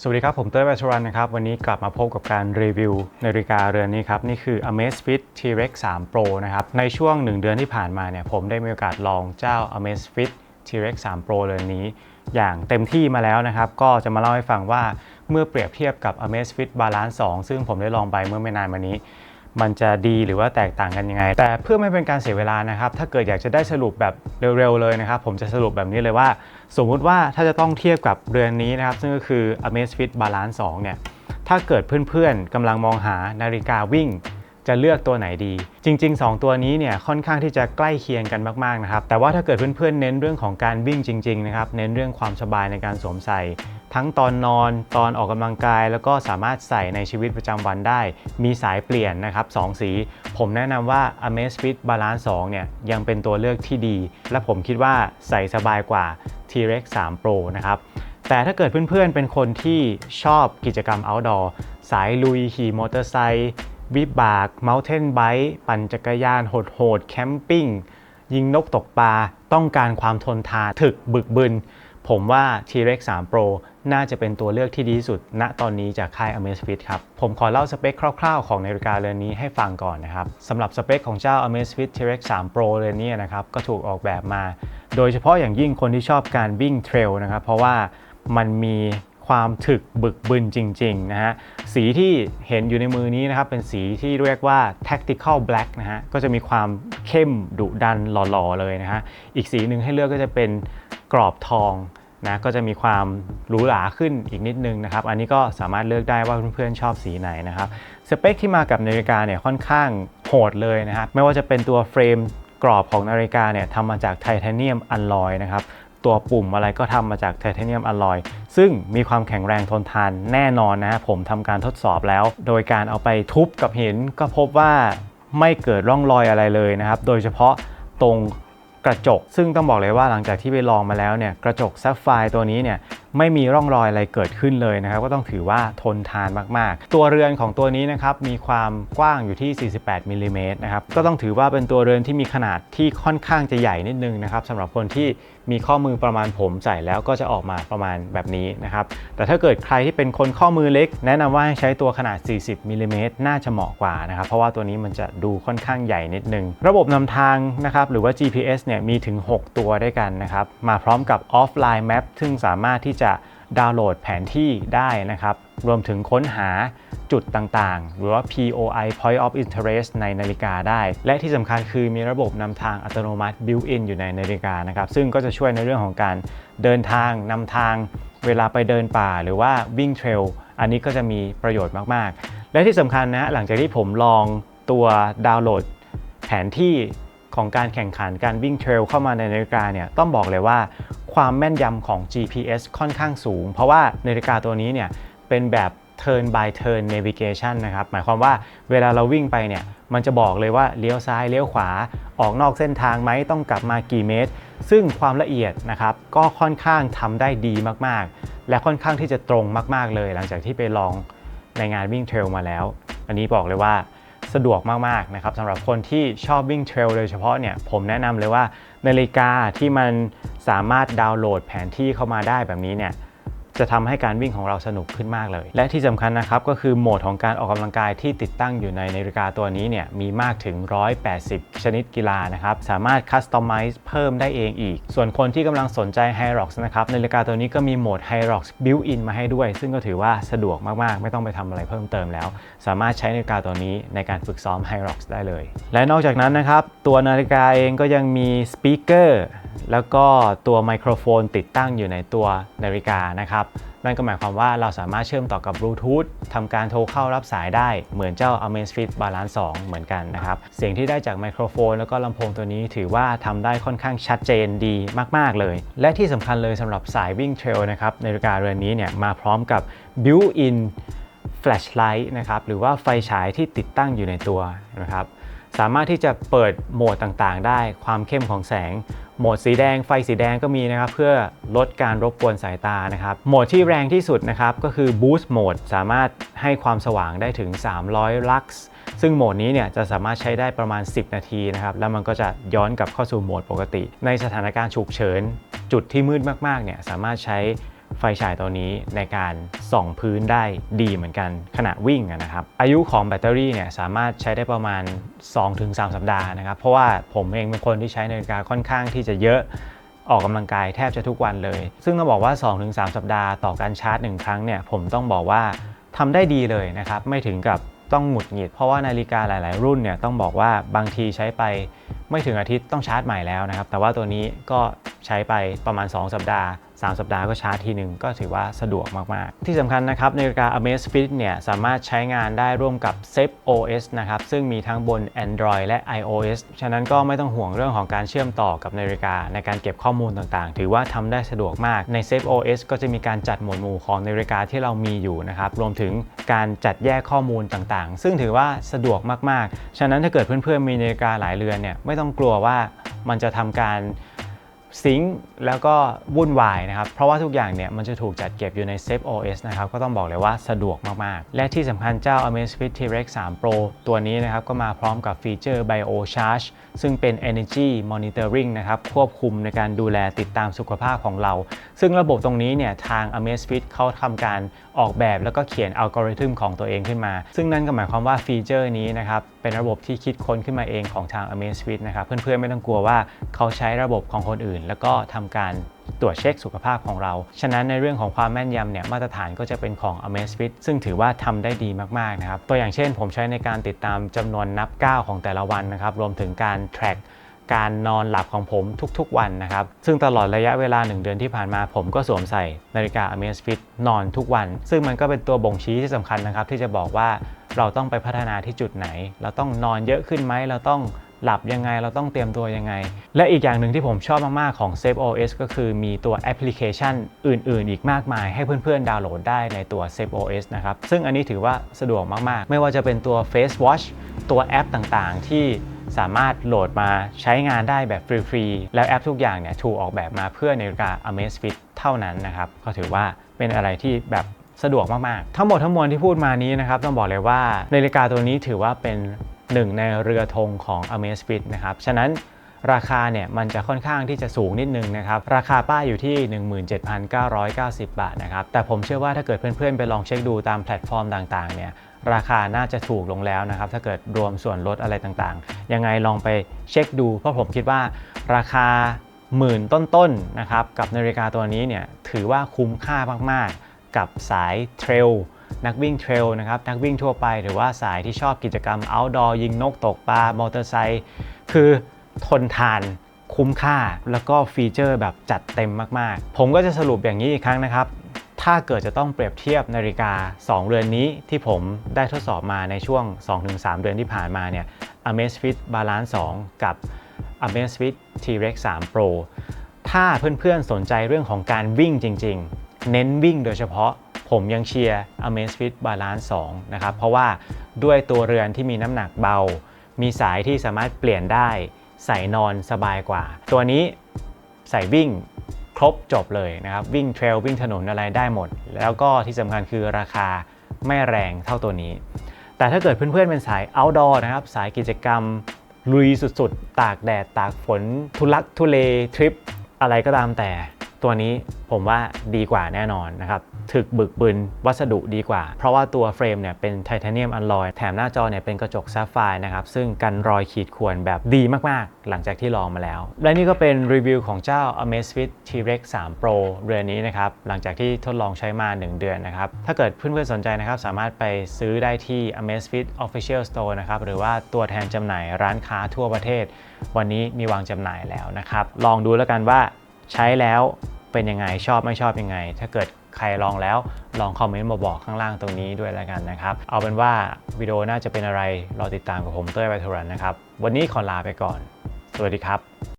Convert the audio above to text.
สวัสดีครับ ผมเต้ยวัชรันนะครับ วันนี้กลับมาพบกับการรีวิวนาฬิกาเรือนนี้ครับ นี่คือ Amazfit T-Rex 3 Pro นะครับ ในช่วง 1 เดือนที่ผ่านมาเนี่ย ผมได้มีโอกาสลองเจ้า Amazfit T-Rex 3 Pro เรือนนี้ อย่างเต็มที่มาแล้วนะครับ ก็จะมาเล่าให้ฟังว่าเมื่อเปรียบเทียบกับ Amazfit Balance 2 ซึ่งผมได้ลองไปเมื่อไม่นานมานี้ มันจะดีหรือว่าแตกต่างกันยังไง แต่เพื่อไม่เป็นการเสียเวลานะครับ ถ้าเกิดอยากจะได้สรุปแบบเร็วๆเลยนะครับ ผมจะสรุปแบบนี้เลยว่า สมมุติว่าถ้าจะต้องเทียบกับเรือนนี้นะครับ ซึ่งก็คือ Amazfit Balance 2 เนี่ย ถ้าเกิดเพื่อนๆกำลังมองหานาฬิกาวิ่งจะเลือกตัวไหนดี จริง ๆ 2 ตัวนี้เนี่ยค่อนข้างที่จะใกล้เคียงกันมากๆนะครับแต่ว่าถ้าเกิดเพื่อนๆเน้นเรื่องของการวิ่งจริงๆนะครับเน้นเรื่องความสบายในการสวมใส่ ทั้งตอนนอนตอนออกกำลังกาย แล้วก็สามารถใส่ในชีวิตประจำวันได้ มีสายเปลี่ยนนะครับสองสี ผมแนะนำว่า Amazfit Balance 2เนี่ยยังเป็นตัวเลือกที่ดี และผมคิดว่าใส่สบายกว่า T-Rex 3 Pro นะครับแต่ถ้าเกิดเพื่อนๆ เป็นคนที่ชอบกิจกรรม outdoor สายลุยขี่มอเตอร์ไซค์วิบาก mountain bike ปั่นจักรยานโหดๆแคมปิ้ง ยิงนกตกปลา ต้องการความทนทานถึกบึกบึน ผมว่า T-Rex 3 Pro น่าจะเป็นตัวเลือกที่ดีที่สุด ณตอนนี้จากค่าย Amazfit ครับ ผมขอเล่าสเปคคร่าวๆ ของนาฬิกาเรือนนี้ให้ฟังก่อนนะครับสำหรับสเปคของเจ้า Amazfit T-Rex 3 Pro เรือนนี้นะครับก็ถูกออกแบบมา โดยเฉพาะอย่างยิ่งคนที่ชอบการวิ่งเทรลนะครับเพราะว่ามันมีความถึกบึกบึนจริง ๆ นะฮะ สีที่เห็นอยู่ในมือนี้นะครับ เป็นสีที่เรียกว่า tactical black นะฮะ ก็จะมีความเข้มดุดันหล่อ ๆ เลยนะฮะ อีกสีหนึ่งให้เลือกก็จะเป็น กรอบทองนะก็จะมีความหรูหราขึ้นอีกนิดนึงนะครับ อันนี้ก็สามารถเลือกได้ว่าเพื่อนๆชอบสีไหนนะครับสเปคที่มากับนาฬิกาเนี่ยค่อนข้างโหดเลยนะครับไม่ว่าจะเป็นตัวเฟรมกรอบของนาฬิกาเนี่ยทำมาจากไทเทเนียมอลลอยนะครับตัวปุ่มอะไรก็ทำมาจากไทเทเนียมอลลอยซึ่งมีความแข็งแรงทนทานแน่นอนนะฮะผมทำการทดสอบแล้ว โดยการเอาไปทุบกับหินก็พบว่าไม่เกิดร่องรอยอะไรเลยนะครับ โดยเฉพาะตรง กระจก ซึ่งต้องบอกเลยว่าหลังจากที่ไปลองมาแล้วเนี่ยกระจกซัฟไฟร์ตัวนี้เนี่ย ไม่มีร่องรอยอะไรเกิดขึ้นเลยนะครับ ก็ต้องถือว่าทนทานมากๆ ตัวเรือนของตัวนี้นะครับมีความกว้างอยู่ที่ 48มิลลิเมตรนะครับก็ต้องถือว่าเป็นตัวเรือนที่มีขนาดที่ค่อนข้างจะใหญ่นิดนึงนะครับสำหรับคนที่มีข้อมือประมาณผมใส่แล้วก็จะออกมาประมาณแบบนี้นะครับแต่ถ้าเกิดใครที่เป็นคนข้อมือเล็ก แนะนำว่าให้ใช้ตัวขนาด 40มิลลิเมตรน่าจะเหมาะกว่านะครับ เพราะว่าตัวนี้มันจะดูค่อนข้างใหญ่นิดนึง ระบบนำทางนะครับหรือว่า GPS เนี่ยมีถึง 6 ตัวด้วยกันนะครับมาพร้อมกับ offline map ซึ่งสามารถที่จะดาวน์โหลดแผนที่ได้นะครับ รวมถึงค้นหาจุดต่างๆ หรือว่า POI Point of Interest ในนาฬิกาได้ และที่สำคัญคือมีระบบนำทางอัตโนมัติ built-in อยู่ในนาฬิกานะครับ ซึ่งก็จะช่วยในเรื่องของการเดินทางนำทางเวลาไปเดินป่าหรือว่าวิ่งเทรล อันนี้ก็จะมีประโยชน์มากๆ และที่สำคัญนะ หลังจากที่ผมลองตัวดาวน์โหลดแผนที่ของการแข่งขันการวิ่งเทรลเข้ามาในนาฬิกาเนี่ยต้องบอกเลยว่า ความแม่นยำของ GPS ค่อนข้างสูง เพราะว่านาฬิกาตัวนี้เนี่ยเป็นแบบ turn by turn navigation นะครับ หมายความว่าเวลาเราวิ่งไปเนี่ย มันจะบอกเลยว่าเลี้ยวซ้ายเลี้ยวขวา ออกนอกเส้นทางไหมต้องกลับมากี่เมตร ซึ่งความละเอียดนะครับ ก็ค่อนข้างทำได้ดีมากๆ และค่อนข้างที่จะตรงมากๆเลย หลังจากที่ไปลองในงานวิ่งเทรลมาแล้ว อันนี้บอกเลยว่าสะดวกมากๆนะครับสำหรับคนที่ชอบวิ่งเทรลโดยเฉพาะเนี่ย ผมแนะนำเลยว่านาฬิกาที่มัน สามารถดาวน์โหลดแผนที่เข้ามาได้แบบนี้เนี่ยจะทำให้การวิ่งของเราสนุกขึ้นมากเลย และที่สำคัญนะครับก็คือโหมดของการออกกำลังกายที่ติดตั้งอยู่ในนาฬิกาตัวนี้เนี่ยมีมากถึง 180 ชนิดกีฬานะครับสามารถคัสตอมไมซ์เพิ่มได้เองอีก ส่วนคนที่กำลังสนใจ h y r o x นะครับนาฬิกาตัวนี้ก็มีโหมด h y r o x Built-in มาให้ด้วย ซึ่งก็ถือว่าสะดวกมากๆ ไม่ต้องไปทำอะไรเพิ่มเติมแล้ว สามารถใช้นาฬิกาตัวนี้ในการฝึกซ้อม h y r o x ได้เลย และนอกจากนั้นนะครับตัวนาฬิกาเองก็ยังมีสปีกเกอร์ แล้วก็ตัวไมโครโฟนติดตั้งอยู่ในตัวนาฬิกานะครับ นั่นก็หมายความว่าเราสามารถเชื่อมต่อกับบลูทูธทำการโทรเข้ารับสายได้เหมือนเจ้า Amazfit Balance 2 เหมือนกันนะครับ เสียงที่ได้จากไมโครโฟนแล้วก็ลำโพงตัวนี้ถือว่าทำได้ค่อนข้างชัดเจนดีมาก ๆ เลย และที่สำคัญเลยสำหรับสายวิ่งเทรลนะครับนาฬิกาเรือนนี้เนี่ยมาพร้อมกับ built-in flashlight นะครับหรือว่าไฟฉายที่ติดตั้งอยู่ในตัวนะครับสามารถที่จะเปิดโหมดต่างๆ ได้ความเข้มของแสง โหมดสีแดงไฟสีแดงก็มีนะครับเพื่อลดการรบกวนสายตานะครับโหมดที่แรงที่สุดนะครับก็คือ Boost Mode สามารถให้ความสว่างได้ถึง 300 ลักซ์ซึ่งโหมดนี้เนี่ยจะสามารถใช้ได้ประมาณ 10 นาทีนะครับแล้วมันก็จะย้อนกลับเข้าสู่โหมดปกติ ในสถานการณ์ฉุกเฉิน จุดที่มืดมากๆเนี่ยสามารถใช้ ไฟฉายตัวนี้ในการส่องพื้นได้ดีเหมือนกันขณะวิ่งนะครับ อายุของแบตเตอรี่เนี่ยสามารถใช้ได้ประมาณ 2-3 สัปดาห์นะครับ เพราะว่าผมเองเป็นคนที่ใช้นาฬิกาค่อนข้างที่จะเยอะออกกำลังกายแทบจะทุกวันเลย ซึ่งต้องบอกว่า 2-3 สัปดาห์ต่อการชาร์จ 1 ครั้งเนี่ยผมต้องบอกว่าทำได้ดีเลยนะครับ ไม่ถึงกับต้องหงุดหงิด เพราะว่านาฬิกาหลาย ๆ รุ่นเนี่ยต้องบอกว่าบางทีใช้ไปไม่ถึงอาทิตย์ต้องชาร์จใหม่แล้วนะครับ แต่ว่าตัวนี้ก็ใช้ไปประมาณ 2 สัปดาห์ 3 สัปดาห์ก็ชาร์จทีหนึ่งก็ถือว่าสะดวกมาก ๆ ที่สำคัญนะครับนาฬิกา Amazfit เนี่ยสามารถใช้งานได้ร่วมกับ Safe OS นะครับซึ่งมีทั้งบน Android และ iOS ฉะนั้นก็ไม่ต้องห่วงเรื่องของการเชื่อมต่อกับนาฬิกาในการเก็บข้อมูลต่างๆ ถือว่าทำได้สะดวกมากใน Safe OS ก็จะมีการจัดหมวดหมู่ของนาฬิกาที่เรามีอยู่นะครับรวมถึงการจัดแยกข้อมูลต่างๆ ซึ่งถือว่าสะดวกมาก ๆ ฉะนั้นถ้าเกิดเพื่อนๆมีนาฬิกาหลายเรือนเนี่ยไม่ต้องกลัวว่ามันจะทำการ ซิงค์แล้วก็วุ่นวายนะครับ เพราะว่าทุกอย่างเนี่ยมันจะถูกจัดเก็บอยู่ใน Safe OS นะครับ ก็ต้องบอกเลยว่าสะดวกมาก ๆ และที่สำคัญเจ้า Amazfit T-Rex 3 Pro ตัวนี้นะครับ ก็มาพร้อมกับฟีเจอร์ Bio Charge ซึ่งเป็น Energy Monitoring นะครับ ควบคุมในการดูแลติดตามสุขภาพของเรา ซึ่งระบบตรงนี้เนี่ยทาง Amazfit เขาทำการออกแบบแล้วก็เขียนอัลกอริทึมของตัวเองขึ้นมา ซึ่งนั่นก็หมายความว่าฟีเจอร์นี้นะครับเป็นระบบที่คิดค้นขึ้นมาเองของทาง Amazfit นะครับเพื่อนๆไม่ต้องกลัวว่าเขาใช้ระบบของคนอื่นแล้วก็ทำการตรวจเช็คสุขภาพของเรา ฉะนั้นในเรื่องของความแม่นยำเนี่ยมาตรฐานก็จะเป็นของ Amazfit ซึ่งถือว่าทำได้ดีมากๆนะครับ ตัวอย่างเช่น ผมใช้ในการติดตามจำนวนนับก้าวของแต่ละวันนะครับ รวมถึงการ track การนอนหลับของผมทุกๆวันนะครับ ซึ่งตลอดระยะเวลา 1 เดือนที่ผ่านมาผมก็สวมใส่นาฬิกา Amazfit นอนทุกวัน ซึ่งมันก็เป็นตัวบ่งชี้ที่สำคัญนะครับ ที่จะบอกว่าเราต้องไปพัฒนาที่จุดไหน เราต้องนอนเยอะขึ้นไหมเราต้อง หลับยังไงเราต้องเตรียมตัวยังไง และอีกอย่างหนึ่งที่ผมชอบมาก ๆ ของ Safe OS ก็คือมีตัวแอปพลิเคชันอื่น ๆ อีกมากมาย ให้เพื่อน ๆ ดาวน์โหลดได้ในตัว Safe OS นะครับ ซึ่งอันนี้ถือว่าสะดวกมาก ๆ ไม่ว่าจะเป็นตัว Face Watch ตัวแอปต่าง ๆ ที่สามารถโหลดมาใช้งานได้แบบฟรี ๆ แล้วแอปทุกอย่างเนี่ยถูกออกแบบมาเพื่อนาฬิกา Amazfit เท่านั้นนะครับ ก็ถือว่าเป็นอะไรที่แบบสะดวกมาก ๆ ทั้งหมดทั้งมวลที่พูดมานี้นะครับ ต้องบอกเลยว่านาฬิกาตัวนี้ถือว่าเป็น หนึ่งในเรือธงของ Amazfit นะครับ ฉะนั้นราคาเนี่ยมันจะค่อนข้างที่จะสูงนิดนึงนะครับ ราคาป้ายอยู่ที่ 17,990 บาทนะครับ แต่ผมเชื่อว่าถ้าเกิดเพื่อนๆ ไปลองเช็คดูตามแพลตฟอร์มต่างๆ เนี่ยราคาน่าจะถูกลงแล้วนะครับ ถ้าเกิดรวมส่วนลดอะไรต่างๆ ยังไงลองไปเช็คดู เพราะผมคิดว่าราคาหมื่นต้นๆนะครับกับนาฬิกาตัวนี้เนี่ยถือว่าคุ้มค่ามากๆ กับสายเทรล นักวิ่งเทรลนะครับนักวิ่งทั่วไป หรือว่าสายที่ชอบกิจกรรม outdoor ยิงนกตกปลามอเตอร์ไซค์คือทนทานคุ้มค่า แล้วก็ฟีเจอร์แบบจัดเต็มมากๆ ผมก็จะสรุปอย่างนี้อีกครั้งนะครับถ้าเกิดจะต้องเปรียบเทียบนาฬิกา 2 เรือนนี้ที่ผมได้ทดสอบมาในช่วง 2-3 เดือนที่ผ่านมาเนี่ย Amazfit Balance 2 กับ Amazfit T-Rex 3 Pro ถ้าเพื่อนๆสนใจเรื่องของการวิ่งจริงๆ เน้นวิ่งโดยเฉพาะ ผมยังเชียร์ Amazfit Balance 2 นะครับ เพราะว่าด้วยตัวเรือนที่มีน้ำหนักเบา มีสายที่สามารถเปลี่ยนได้ ใส่นอนสบายกว่า ตัวนี้ใส่วิ่งครบจบเลยนะครับ วิ่งเทรลวิ่งถนนอะไรได้หมด แล้วก็ที่สำคัญคือราคาไม่แรงเท่าตัวนี้ แต่ถ้าเกิดเพื่อนๆเป็นสาย outdoor นะครับ สายกิจกรรมลุยสุดๆ ตากแดด ตากฝน ทุลักทุเลทริปอะไรก็ตามแต่ ตัวนี้ผมว่าดีกว่าแน่นอนนะครับถึกบึกบึนวัสดุดีกว่า เพราะว่าตัวเฟรมเนี่ยเป็นไทเทเนียมอลลอยแถมหน้าจอเนี่ยเป็นกระจกซัฟไฟนะครับ ซึ่งกันรอยขีดข่วนแบบดีมาก ๆ หลังจากที่ลองมาแล้ว และนี่ก็เป็นรีวิวของเจ้า Amazfit T-Rex 3 Pro เรือนนี้นะครับ หลังจากที่ทดลองใช้มา 1 เดือนนะครับ ถ้าเกิดเพื่อน ๆ สนใจนะครับ สามารถไปซื้อได้ที่ Amazfit Official Store นะครับ หรือว่าตัวแทนจำหน่ายร้านค้าทั่วประเทศ วันนี้มีวางจำหน่ายแล้วนะครับ ลองดูแล้วกันว่า ใช้แล้วเป็นยังไงชอบไม่ชอบยังไง ถ้าเกิดใครลองแล้วลองคอมเมนต์มาบอกข้างล่างตรงนี้ด้วยแล้วกันนะครับ เอาเป็นว่าวิดีโอน่าจะเป็นอะไรรอติดตามกับผมเต้ยไปทุรันนะครับ วันนี้ขอลาไปก่อน สวัสดีครับ